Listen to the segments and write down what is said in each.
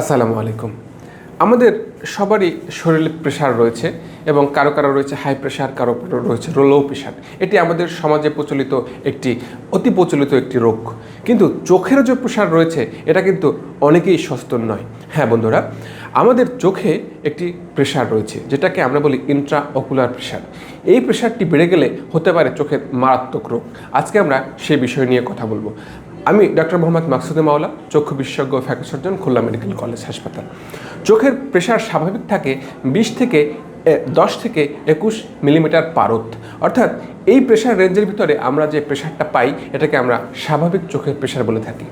আসসালামু আলাইকুম। আমাদের সবারই শরীরে প্রেশার রয়েছে এবং কারও কারও রয়েছে হাই প্রেশার কারও কারও রয়েছে লো প্রেশার এটি আমাদের সমাজে প্রচলিত একটি, অতি প্রচলিত একটি রোগ। কিন্তু চোখের যে প্রেশার রয়েছে, এটা কিন্তু অনেকেই সস্তন নয়। হ্যাঁ বন্ধুরা, আমাদের চোখে একটি প্রেশার রয়েছে, যেটাকে আমরা বলি ইন্ট্রা অকুলার প্রেশার এই প্রেশারটি বেড়ে গেলে হতে পারে চোখের মারাত্মক রোগ। আজকে আমরা সেই বিষয় নিয়ে কথা বলব। আমি ডক্টর মোহাম্মদ মাকসুদে মাওলা, চক্ষু বিশেষজ্ঞ ফ্যাকাল সার্জন খুলনা মেডিকেল কলেজ হাসপাতাল। চোখের প্রেশার স্বাভাবিক থাকে বিশ থেকে দশ থেকে একুশ মিলিমিটার পারত অর্থাৎ এই প্রেশার রেঞ্জের ভিতরে আমরা যে প্রেশারটা পাই, এটাকে আমরা স্বাভাবিক চোখের প্রেশার বলে থাকি।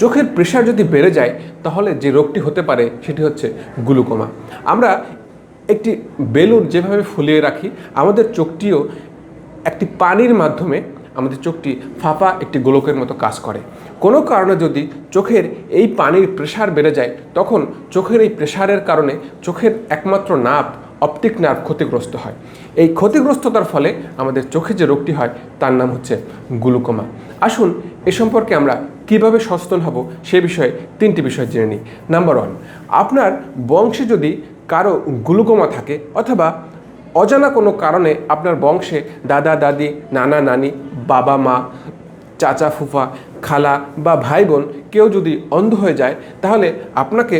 চোখের প্রেশার যদি বেড়ে যায়, তাহলে যে রোগটি হতে পারে, সেটি হচ্ছে গ্লুকোমা আমরা একটি বেলুন যেভাবে ফুলিয়ে রাখি, আমাদের চোখটিও একটি পানির মাধ্যমে আমাদের চোখটি ফাঁপা একটি গোলকের মতো কাজ করে। কোনো কারণে যদি চোখের এই পানির প্রেশার বেড়ে যায়, তখন চোখের এই প্রেশারের কারণে চোখের একমাত্র নার্ভ অপটিক নার্ভ ক্ষতিগ্রস্ত হয়। এই ক্ষতিগ্রস্ততার ফলে আমাদের চোখে যে রোগটি হয়, তার নাম হচ্ছে গ্লুকোমা। আসুন এ সম্পর্কে আমরা কীভাবে সচেতন হব সে বিষয়ে তিনটি বিষয় জেনে নিই। নাম্বার ওয়ান, আপনার বংশে যদি কারও গ্লুকোমা থাকে অথবা অজানা কোনো কারণে আপনার বংশে দাদা, দাদি, নানা, নানি বাবা, মা, চাচা, ফুফা, খালা বা ভাই বোন কেউ যদি অন্ধ হয়ে যায়, তাহলে আপনাকে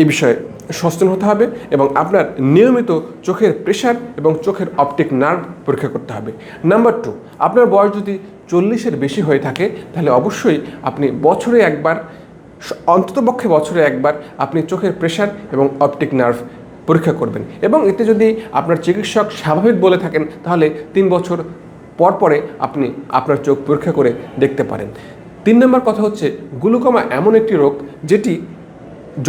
এই বিষয়ে সচেতন হতে হবে এবং আপনার নিয়মিত চোখের প্রেশার এবং চোখের অপটিক নার্ভ পরীক্ষা করতে হবে। নাম্বার টু আপনার বয়স যদি চল্লিশের বেশি হয়ে থাকে, তাহলে অবশ্যই আপনি বছরে একবার, অন্ততপক্ষে বছরে একবার আপনি চোখের প্রেশার এবং অপটিক নার্ভ পরীক্ষা করবেন। এবং এতে যদি আপনার চিকিৎসক স্বাভাবিক বলে থাকেন, তাহলে তিন বছর পর পরে আপনি আপনার চোখ পরীক্ষা করে দেখতে পারেন। তিন নম্বর কথা হচ্ছে, গ্লুকোমা এমন একটি রোগ যেটি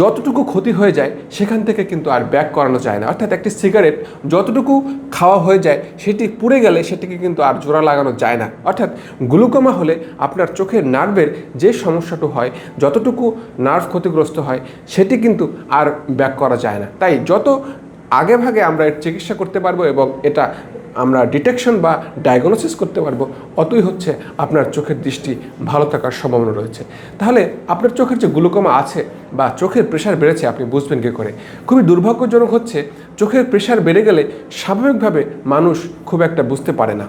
যতটুকু ক্ষতি হয়ে যায় সেখান থেকে কিন্তু আর ব্যাক করানো যায় না। অর্থাৎ একটি সিগারেট যতটুকু খাওয়া হয়ে যায় সেটি পুড়ে গেলে সেটিকে কিন্তু আর জোড়া লাগানো যায় না। অর্থাৎ গ্লুকোমা হলে আপনার চোখের নার্ভের যে সমস্যাটা হয়, যতটুকু নার্ভ ক্ষতিগ্রস্ত হয়, সেটি কিন্তু আর ব্যাক করা যায় না। তাই যত আগে ভাগে আমরা এর চিকিৎসা করতে পারব এবং এটা আমরা ডিটেকশন বা ডায়াগনোসিস করতে পারব। অতই হচ্ছে আপনার চোখের দৃষ্টি ভালো থাকার সম্ভাবনা রয়েছে। তাহলে আপনার চোখের যে গ্লুকোমা আছে বা চোখের প্রেশার বেড়েছে, আপনি বুঝবেন কী করে? খুবই দুর্ভাগ্যজনক হচ্ছে চোখের প্রেশার বেড়ে গেলে স্বাভাবিকভাবে মানুষ খুব একটা বুঝতে পারে না।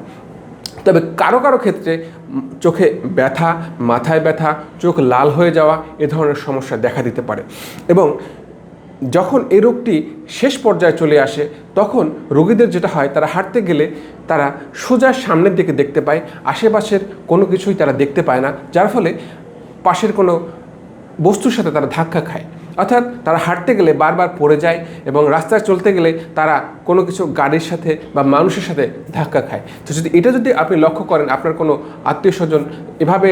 তবে কারও কারও ক্ষেত্রে চোখে ব্যথা, মাথায় ব্যথা, চোখ লাল হয়ে যাওয়া এ ধরনের সমস্যা দেখা দিতে পারে। এবং যখন এই রোগটি শেষ পর্যায়ে চলে আসে, তখন রোগীদের যেটা হয়, তারা হাঁটতে গেলে তারা সোজা সামনের দিকে দেখতে পায়, আশেপাশের কোনো কিছুই তারা দেখতে পায় না, যার ফলে পাশের কোনো বস্তুর সাথে তারা ধাক্কা খায়। অর্থাৎ তারা হাঁটতে গেলে বারবার পড়ে যায় এবং রাস্তায় চলতে গেলে তারা কোনো কিছু গাড়ির সাথে বা মানুষের সাথে ধাক্কা খায়। তো যদি এটা যদি আপনি লক্ষ্য করেন, আপনার কোনো আত্মীয় স্বজন এভাবে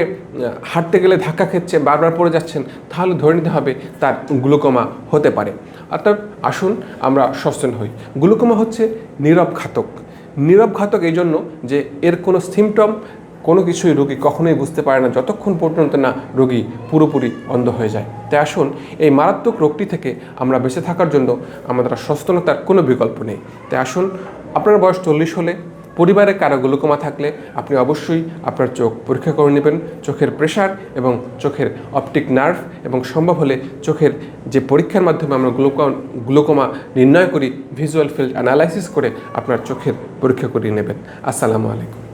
হাঁটতে গেলে ধাক্কা খেচ্ছে, বারবার পড়ে যাচ্ছেন, তাহলে ধরে নিতে হবে তার গ্লুকোমা হতে পারে। অর্থাৎ আসুন আমরা সচেতন হই। গ্লুকোমা হচ্ছে নীরব ঘাতক। নীরব ঘাতক এই জন্য যে এর কোনো সিমটম কোনো কিছুই রোগী কখনোই বুঝতে পারে না, যতক্ষণ পর্যন্ত না রোগী পুরোপুরি অন্ধ হয়ে যায়। তাই আসুন, এই মারাত্মক রোগটি থেকে আমরা বেঁচে থাকার জন্য আমাদের সচেতনতার কোনো বিকল্প নেই। তাই আসুন, আপনার বয়স চল্লিশ হলে পরিবারে কারও গ্লুকোমা থাকলে আপনি অবশ্যই আপনার চোখ পরীক্ষা করে নেবেন। চোখের প্রেশার এবং চোখের অপটিক নার্ভ এবং সম্ভব হলে চোখের যে পরীক্ষার মাধ্যমে আমরা গ্লুকো, গ্লুকোমা নির্ণয় করি, ভিজুয়াল ফিল্ড অ্যানালাইসিস করে আপনার চোখের পরীক্ষা করিয়ে নেবেন। আসসালামু আলাইকুম।